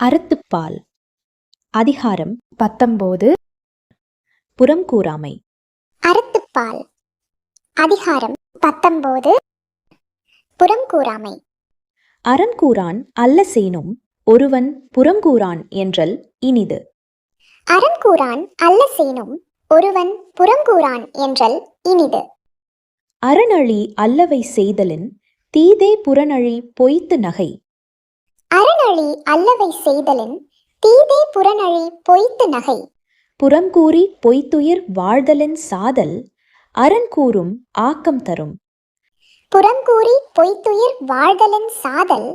அறத்துப்பால். அதிகாரம் பத்தொம்போது புறம் கூறாமை அறத்துப்பால். அதிகாரம் பத்தொன்பது. புறங்கூறாமை அறங்கூறான் அல்ல சேனும் ஒருவன் புறங்கூறான் என்றல் இனிது. அறங்கூறான் அல்ல சேனும் ஒருவன் புறங்கூறான் என்றல் இனிது. அறநழி அல்லவை செய்தலின் தீதே புறநழி பொய்த்து நகை. அறநழி அல்லவை செய்தலின் தீதே புறநழி பொய்த்து நகை. புறங்கூறி பொய்த்துயிர் வாழ்தலின் சாதல் அறங்கூறும் ஆக்கம் தரும். புறங்கூறி பொய்த்துயிர் வாழ்தலின் சாதல்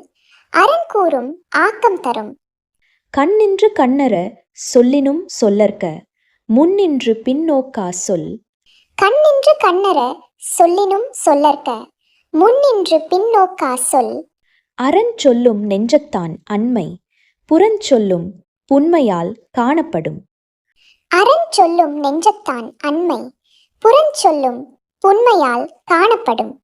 அறங்கூறும் ஆக்கம் தரும். கண்ணின்று கண்ணற சொல்லினும் சொல்லற்க. முன்னின்று பின்னோக்கா சொல். கண்ணின்று கண்ணற சொல்லினும் சொல்லற்க. முன்னின்று பின்னோக்கா சொல். அறஞ் சொல்லும் நெஞ்சத்தான் அண்மை புறஞ்சொல்லும் புன்மையால் காணப்படும். அறஞ்சொல்லும் நெஞ்சத்தான் அண்மை புறஞ்சொல்லும் உண்மையால் காணப்படும்.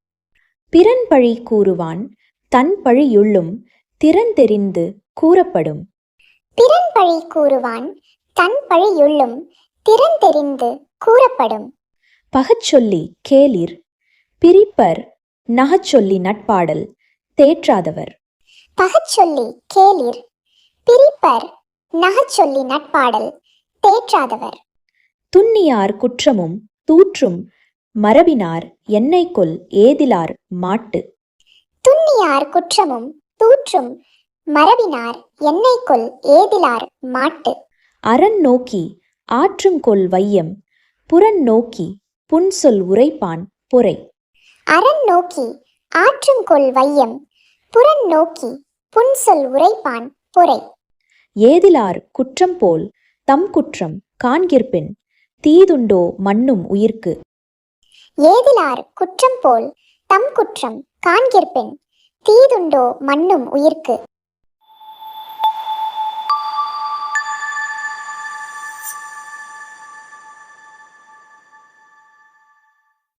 பிறன் பழி கூறுவான் தன் பழியுள்ளும் திறந்தெறிந்து கூறப்படும். பிறன் பழி கூறுவான் தன் பழியுள்ளும் திறந்தெறிந்து கூறப்படும். பகச்சொல்லி கேளிர் பிரிப்பர் நகச்சொல்லி நட்பாடல் தேற்றாதவர். பகச்சொல்லி கேளிர் பிரிப்பர் நகச்சொல்லி நட்பாடல் தேற்றாதவர். துன்னியார் குற்றமும் தூற்றும் மரபினார் கொல் ஏதிலார் மாட்டு. துன்னியார் குற்றமும் தூற்றும் மரபினார் எண்ணெய்கொல் ஏதிலார் மாட்டு. அரண் நோக்கி ஆற்றுங்கொல் வையம் புறன் நோக்கி புன்சொல் உரைப்பான் பொறை. அரண் நோக்கி ஆற்றுங்கொல் வையம் புறன் நோக்கி புன்சொல் உரைப்பான் பொறை. ஏதிலார் குற்றம் போல் தம் குற்றம் காண்கிற்பின் தீதுண்டோ மண்ணும் உயிர்க்கு. ஏதிலார் குற்றம் போல் தம் குற்றம் காண்கிற்பின் தீதுண்டோ மண்ணும் உயிர்க்கு.